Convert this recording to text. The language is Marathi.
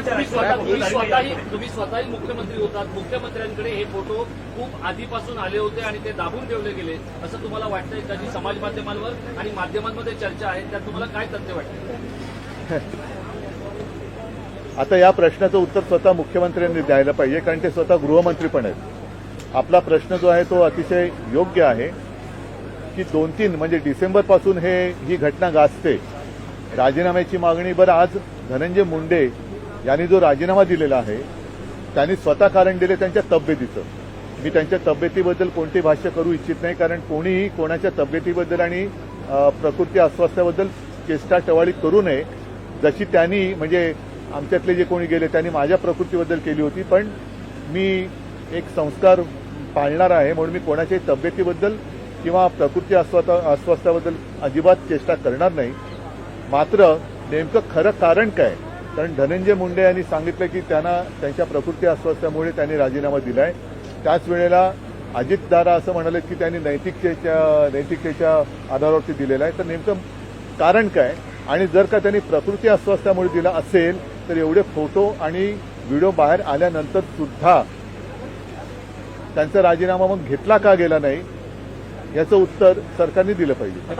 तुम्ही स्वतः तुम्ही स्वतःही तुम्ही स्वतःही मुख्यमंत्री होतात. मुख्यमंत्र्यांकडे हे फोटो खूप आधीपासून आले होते आणि ते दाबून ठेवले गेले. असं तुम्हाला वाटतंय का? जी समाज माध्यमांवर आणि माध्यमांमध्ये चर्चा आहे त्यात तुम्हाला काय तथ्य वाटतं आता या प्रश्नाचं उत्तर स्वतः मुख्यमंत्र्यांनी द्यायला पाहिजे कारण ते स्वतः गृहमंत्री पण आहेत. आपला प्रश्न जो आहे तो अतिशय योग्य आहे की दोन तीन म्हणजे डिसेंबरपासून हे ही घटना गाजते. राजीनाम्याची मागणी बरं आज धनंजय मुंडे यांनी जो राजीनामा दिलेला आहे त्यांनी स्वतः कारण दिले त्यांच्या तब्येतीचं. मी त्यांच्या तब्येतीबद्दल कोणती भाष्य करू इच्छित नाही कारण कोणीही कोणाच्या तब्येतीबद्दल आणि प्रकृती अस्वास्थ्याबद्दल चेष्टा टवाळी करू नये. जशी त्यांनी म्हणजे आमच्यातले जे कोणी गेले त्यांनी माझ्या प्रकृतीबद्दल केली होती पण मी एक संस्कार पाळणार आहे म्हणून मी कोणाच्याही तब्येतीबद्दल किंवा प्रकृती अस्वस्थ अस्वास्थ्याबद्दल अजिबात चेष्टा करणार नाही. मात्र नेमकं खरं कारण काय? कारण धनंजय मुंडे यांनी सांगितलं की त्यांना त्यांच्या प्रकृती अस्वास्थ्यामुळे त्यांनी राजीनामा दिलाय. त्याच वेळेला अजितदारा असं म्हणाले की त्यांनी नैतिकतेच्या नैतिकतेच्या आधारावरती दिलेला आहे. तर नेमकं कारण काय? आणि जर का त्यांनी प्रकृती अस्वास्थ्यामुळे दिला असेल तर एवढे फोटो आणि व्हिडिओ बाहेर आल्यानंतर सुद्धा त्यांचा राजीनामा मग घेतला का गेला नाही याचं उत्तर सरकारने दिलं पाहिजे.